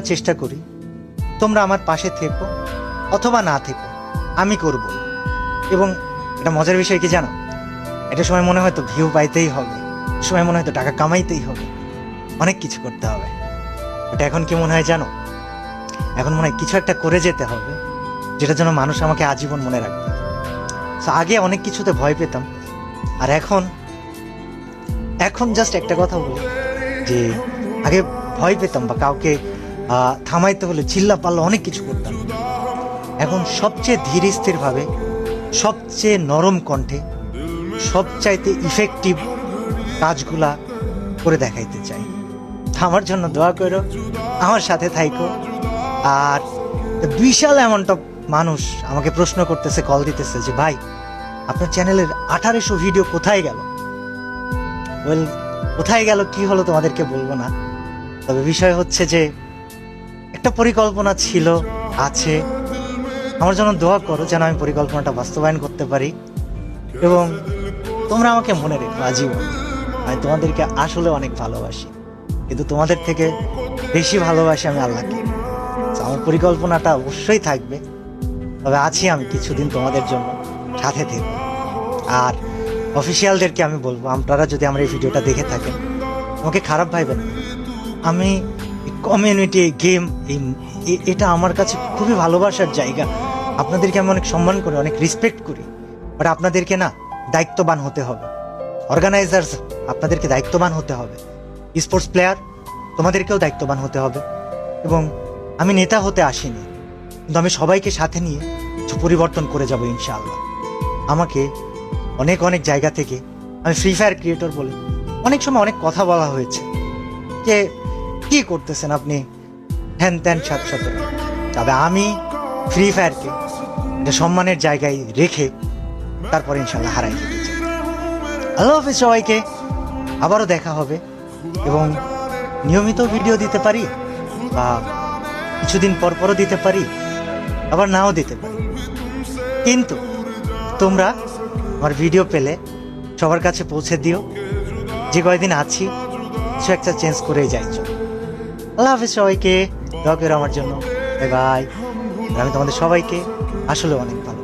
চেষ্টা করি তোমরা আমার পাশে থেকো অথবা না থেকো আমি করব। এবং এটা মজার বিষয় কি জানো? এটা সময় মনে হয় তো ভিউ পাইতেই হবে সময় মনে হয় তো টাকা কামাইতেই হবে অনেক কিছু করতে হবে। এটা এখন কি মনে হয় জানো? এখন মনে হয় কিছু একটা করে যেতে হবে যেটা যেন মানুষ আমাকে আজীবন মনে রাখবে। So, আগে অনেক কিছুতে ভয় পেতাম আর এখন এখন জাস্ট একটা কথা বলি যে আগে ভয় পেতাম বা কাউকে থামাইতে হলে চিল্লা পাল্লা অনেক কিছু করতাম এখন সবচেয়ে ধীর স্থিরভাবে, সবচেয়ে নরম কণ্ঠে, সবচাইতে ইফেক্টিভ কাজগুলা করে দেখাইতে চাই। আমার জন্য দোয়া করো, আমার সাথে থাইকো। আর বিশাল অফ মানুষ আমাকে প্রশ্ন করতেছে কল দিতেছে যে, ভাই, আপনার চ্যানেলের আঠারোশো ভিডিও কোথায় গেল? ওয়েল কোথায় গেল? কি হলো? তোমাদেরকে বলব না। তবে বিষয় হচ্ছে যে একটা পরিকল্পনা ছিল, আছে। আমার জন্য দোয়া করো যেন আমি পরিকল্পনাটা বাস্তবায়ন করতে পারি। এবং তোমরা আমাকে মনে রেখো আজীবন আমি তোমাদেরকে আসলে অনেক ভালোবাসি। কিন্তু তোমাদের থেকে বেশি ভালোবাসি আমি আল্লাহকে। আমার পরিকল্পনাটা অবশ্যই থাকবে। তবে আছি আমি কিছুদিন তোমাদের জন্য সাথে থেকে। আর অফিসিয়ালদেরকে আমি বলব, আপনারা যদি আমার এই ভিডিওটা দেখে থাকেন, আমাকে খারাপ ভাইবেন আমি কমিউনিটি গেম এই এটা আমার কাছে খুবই ভালোবাসার জায়গা। আপনাদেরকে আমি অনেক সম্মান করি, অনেক রেসপেক্ট করি। বাট আপনাদেরকে না, দায়িত্ববান হতে হবে। অর্গানাইজার্স আপনাদেরকে দায়িত্ববান হতে হবে। স্পোর্টস প্লেয়ার তোমাদেরকেও দায়িত্ববান হতে হবে। এবং আমি নেতা হতে আসিনি। কিন্তু আমি সবাইকে সাথে নিয়ে কিছু পরিবর্তন করে যাব, ইনশাআল্লাহ। আমাকে অনেক অনেক জায়গা থেকে, আমি ফ্রি ফায়ার ক্রিয়েটর বলে অনেক সময় অনেক কথা বলা হয়েছে। যে কি করতেছেন আপনি? হ্যান ত্যান সাত সাথে তবে আমি ফ্রি ফায়ারকে সম্মানের জায়গায় রেখে তারপর ইনশাল্লাহ হারাই দিতে আল্লাহ হাফিজ সবাইকে আবারও দেখা হবে এবং নিয়মিত ভিডিও দিতে পারি বা কিছুদিন পর পরও দিতে পারি, আবার নাও দিতে পারি। কিন্তু তোমরা আমার ভিডিও পেলে সবার কাছে পৌঁছে দিও। যে কয়দিন আছি, কিছু একটা চেঞ্জ করেই যাইছো আল্লাহ সবাইকে। দোয়া আমার জন্য। বাই বাই আমি তোমাদের সবাইকে আসলে অনেক ভালো।